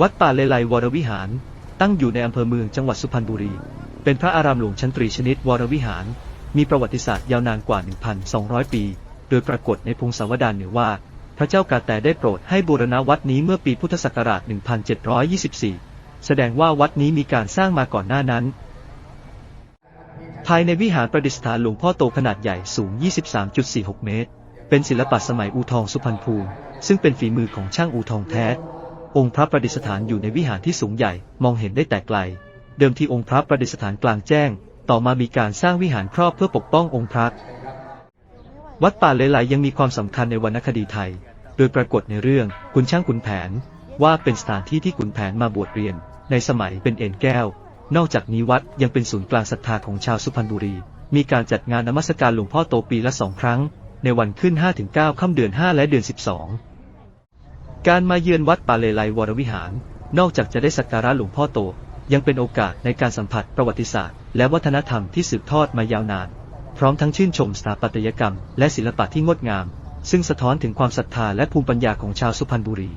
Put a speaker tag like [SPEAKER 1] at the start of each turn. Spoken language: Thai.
[SPEAKER 1] วัดป่าเลไลวรวิหาร ตั้งอยู่ในอำเภอเมืองจังหวัดสุพรรณบุรี เป็นพระอารามหลวงชั้นตรีชนิดวรวิหาร มีประวัติศาสตร์ยาวนานกว่า 1,200 ปี โดยปรากฏในพงศาวดารเหนือว่า พระเจ้ากาแต่ได้โปรดให้บูรณะวัดนี้เมื่อปีพุทธศักราช 1724 แสดงว่าวัดนี้มีการสร้างมาก่อนหน้านั้น ภายในวิหารประดิษฐานหลวงพ่อโตขนาดใหญ่สูง 23.46 เมตร เป็นศิลปะสมัยอูทองสุพรรณภูมิ ซึ่งเป็นฝีมือของช่างอูทองแท้ องค์พระประดิษฐานอยู่ในวิหารที่สูงใหญ่มองเห็นได้แต่ไกล เดิมทีองค์พระประดิษฐานกลางแจ้ง ต่อมามีการสร้างวิหารครอบเพื่อปกป้ององค์พระ วัดป่าเลไลยังมีความสำคัญในวรรณคดีไทย โดยปรากฏในเรื่องขุนช่างขุนแผน ว่าเป็นสถานที่ที่ขุนแผนมาบวชเรียน ในสมัยเป็นเอ็นแก้ว นอกจากนี้วัดยังเป็นศูนย์กลางศรัทธาของชาวสุพรรณบุรี มีการจัดงานนมัสการหลวงพ่อโตปีละสองครั้ง ในวันขึ้น 5-9 ค่ำเดือน 5 และเดือน 12 การมาเยือนวัดป่าเลไลวรวิหาร นอกจากจะได้สักการะหลวงพ่อโต ยังเป็นโอกาสในการสัมผัสประวัติศาสตร์ และวัฒนธรรมที่สืบทอดมายาวนาน พร้อมทั้งชื่นชมสถาปัตยกรรม และศิลปะที่งดงาม ซึ่งสะท้อนถึงความศรัทธาและภูมิปัญญาของชาวสุพรรณบุรี